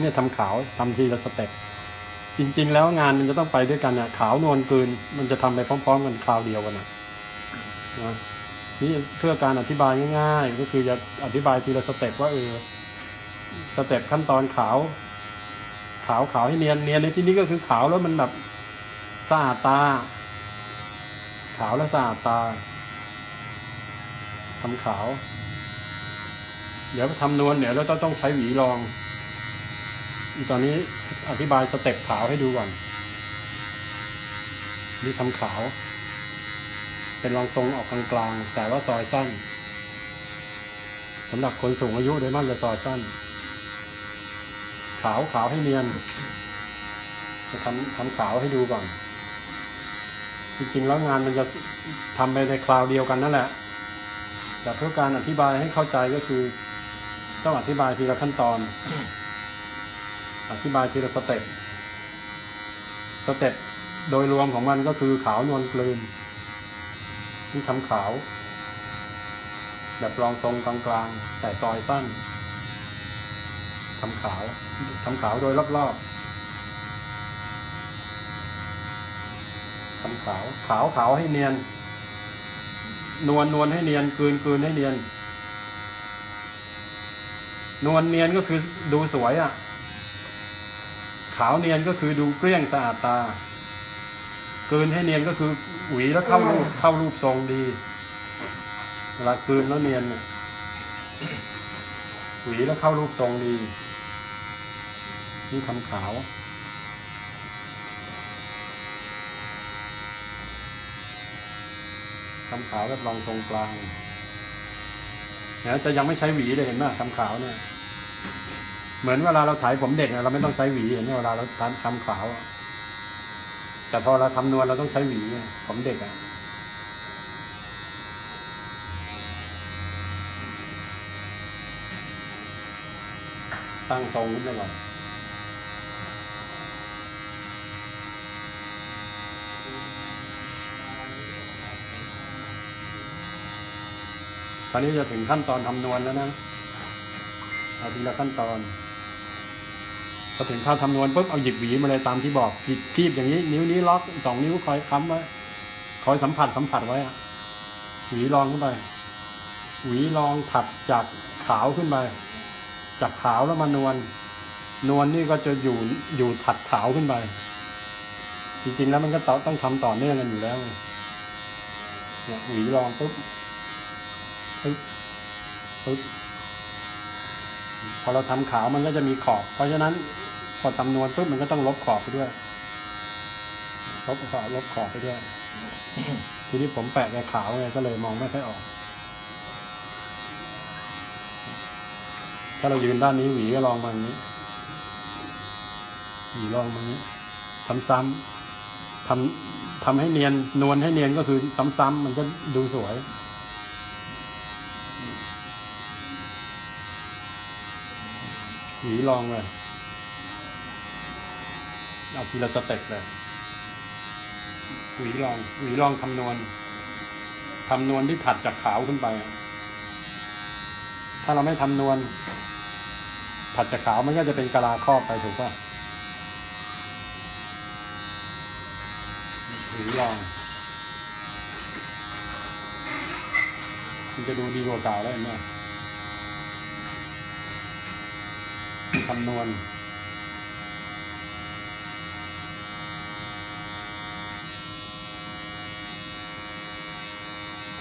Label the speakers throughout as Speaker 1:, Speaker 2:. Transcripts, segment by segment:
Speaker 1: เนี่ยทำขาวทำทีละสเต็ปจริง ๆ แล้วงานมันจะต้องไปด้วยกันอะขาวนวลกลืนมันจะทำไปพร้อม ๆ กันคราวเดียวกันนะนะนี่เพื่อการอธิบายง่ายๆ ก็คือจะอธิบายทีละสเต็ปว่าเออสเต็ปขั้นตอนขาว ขาวขาวให้เนียนเนียนในที่นี้ก็คือขาวแล้วมันแบบสะอาดตา ขาวแล้วสะอาดตาทำขาว เดี๋ยวทำนวลเดี๋ยวเราต้องต้องใช้หวีรอง ตอนนี้อธิบายสเต็ปขาวให้ดูก่อน นี่ทำขาว เป็นรองทรงออกกลางๆแต่ว่าซอยสั้นสำหรับคนสูงอายุโดยมากจะซอยสั้น ขาวขาวให้เนียนจะทำทำขาวให้ดูก่อนจริงๆแล้วงานมันจะทำไปในคราวเดียวกันนั่นแหละแต่เพื่อการอธิบายให้เข้าใจก็คือ ต้องอธิบายทีละขั้นตอน อธิบายทีละสเต็ปสเต็ปโดยรวมของมันก็คือขาวนวลกลืน ที่ทำขาว แบบรองทรงกลางๆแต่ซอยสั้นทำขาวทำขาวโดยรอบๆทำขาวขาวขาวให้เนียน นวลนวลให้เนียนกลืนกลืนให้เนียน นวลเนียนก็คือดูสวยอะ่ะ ขาวเนียนก็คือดูเกลี้ยงสะอาดตากลืนให้เนียนก็คือหวีแล้วเข้ารูปเข้ารูปทรงดีเวลากลืนแล้วเนียนเนี่ยหวีแล้วเข้ารูปทรงดีนี่ทำขาวทำขาวแบบรองทรงกลางเนี่ยจะยังไม่ใช้หวีเลยเห็นไหมทำขาวเนี่ย เหมือนเวลาเราถ่ายผมเด็กเราไม่ต้องใช้หวีเห็นไหมเวลาเราทำทำขาว แต่พอเราทำนวลเราต้องใช้หวีผมเด็กอะตั้งทรงขึ้นมาก่อนตอนนี้จะถึงขั้นตอนทำนวลแล้วนะเอาทีละขั้นตอน อถึงข้าวทำนวลปุ๊บเอาหยิบหวีมาเลยตามที่บอกหยิบคีบอย่างนี้ นิ้วนี้ล็อกสองนิ้วคอยค้ำไว้คอยสัมผัสสัมผัสไว้อะหวีรองขึ้นไป หวีรองถัดจากขาวขึ้นไป จากขาวแล้วมานวลนวลนี่ก็จะอยู่อยู่ถัดขาวขึ้นไป จริงๆแล้วมันก็ต้องต้องทำต่อเนื่องกันอยู่แล้วเนี่ยหวีรองปุ๊บปุ๊บปุ๊บพอเราทำขาวมันก็จะมีขอบ เพราะฉะนั้น พอตำนวนปุ๊บมันก็ต้องลบขอบไปด้วย ลบขอบลบขอบไปด้วย ทีนี้ผมแปะในขาวไงก็เลยมองไม่ค่อยออก ถ้าเรายืนด้านนี้หวีก็ลองมาอย่างนี้ หวีลองมาอย่างนี้ ซ้ำๆทำทำให้เนียนนวลให้เนียนก็คือซ้ำๆมันก็ดูสวยหวีลองเลย เอาทีละสเต็ปเลยหวีลองหวีลองคำนวณคำนวณที่ถัดจากขาวขึ้นไปอะถ้าเราไม่ทำนวณ ถัดจากขาวมันก็จะเป็นกะลาครอบไปถูกป่ะหวีลองมันจะดูดีกว่าเก่าแล้วเห็นไหมคำนวณ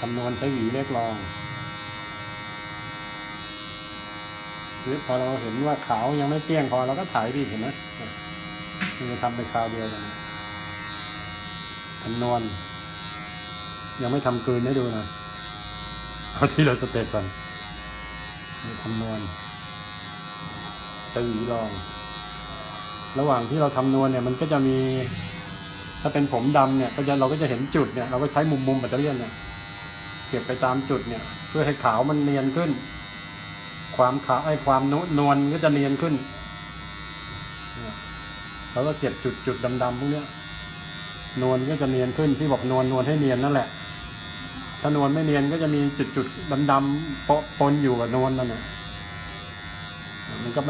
Speaker 1: คำนวณใช้หวีเล็กลองหรือพอเราเห็นว่าขาวยังไม่เตี้ยงพอเราก็ถ่ายดีเห็นไหมมันจะทำเป็นคราวเดียวกันคำนวณยังไม่ทำกลืนให้ดูนะเอาที่เราสเต็ปก่อนคำนวณใช้หวีรอง ระหว่างที่เราทำนวลเนี่ย มันก็จะมี ถ้าเป็นผมดำเนี่ย ก็จะเราก็จะเห็นจุดเนี่ย เราก็ใช้มุมมุมแบตเตอรี่เนี่ย เก็บไปตามจุดเนี่ย เพื่อให้ขาวมันเนียนขึ้น ความขาวไอ้ความนนวลก็จะเนียนขึ้นเราก็เก็บจุดจุดดำๆพวกเนี้ยนวลก็จะเนียนขึ้นที่บอกนวลนวลให้เนียนนั่นแหละ ถ้านวลไม่เนียนก็จะมีจุดจุดดำๆปะปนอยู่กับนวลนั่นแหละมันก็ไม่